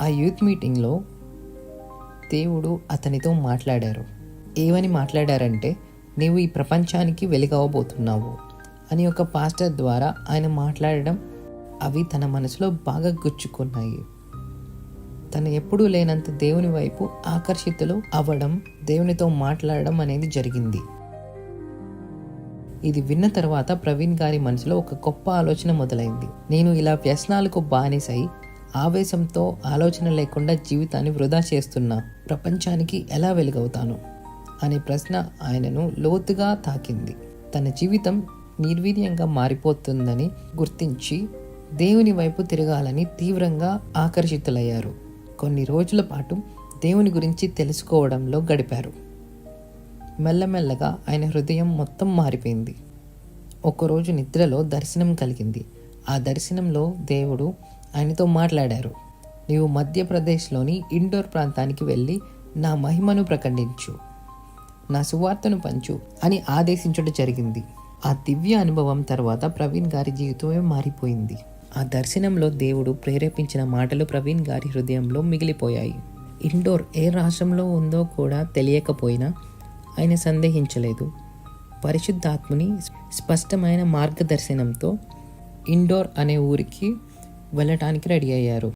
ఆ యూత్ మీటింగ్లో దేవుడు అతనితో మాట్లాడారు. ఏమని మాట్లాడారంటే నీవు ఈ ప్రపంచానికి వెలుగవబోతున్నావు అని ఒక పాస్టర్ ద్వారా ఆయన మాట్లాడడం అవి తన మనసులో బాగా గుచ్చుకున్నాయి. తను ఎప్పుడూ లేనంత దేవుని వైపు ఆకర్షితులు అవ్వడం దేవునితో మాట్లాడడం అనేది జరిగింది. ఇది విన్న తర్వాత ప్రవీణ్ గారి మనసులో ఒక గొప్ప ఆలోచన మొదలైంది. నేను ఇలా వ్యసనాలకు బానిసై ఆవేశంతో ఆలోచన లేకుండా జీవితాన్ని వృధా చేస్తున్నా. ప్రపంచానికి ఎలా వెలుగవుతాను? అనే ప్రశ్న ఆయనను లోతుగా తాకింది. తన జీవితం నిర్వీర్యంగా మారిపోతుందని గుర్తించి దేవుని వైపు తిరగాలని తీవ్రంగా ఆకర్షితులయ్యారు. కొన్ని రోజుల పాటు దేవుని గురించి తెలుసుకోవడంలో గడిపారు. మెల్లమెల్లగా ఆయన హృదయం మొత్తం మారిపోయింది. ఒకరోజు నిద్రలో దర్శనం కలిగింది. ఆ దర్శనంలో దేవుడు ఆయనతో మాట్లాడారు. నీవు మధ్యప్రదేశ్లోని ఇండోర్ ప్రాంతానికి వెళ్ళి నా మహిమను ప్రకటించు. నా సువార్తను పంచు అని ఆదేశించడం జరిగింది. ఆ దివ్య అనుభవం తర్వాత ప్రవీణ్ గారి జీవితమే మారిపోయింది. ఆ దర్శనంలో దేవుడు ప్రేరేపించిన మాటలు ప్రవీణ్ గారి హృదయంలో మిగిలిపోయాయి. ఇండోర్ ఏ రాష్ట్రంలో ఉందో కూడా తెలియకపోయినా ఆయన సందేహించలేదు. పరిశుద్ధాత్ముని స్పష్టమైన మార్గదర్శనంతో ఇండోర్ అనే ఊరికి వెళ్ళటానికి రెడీ అయ్యారు.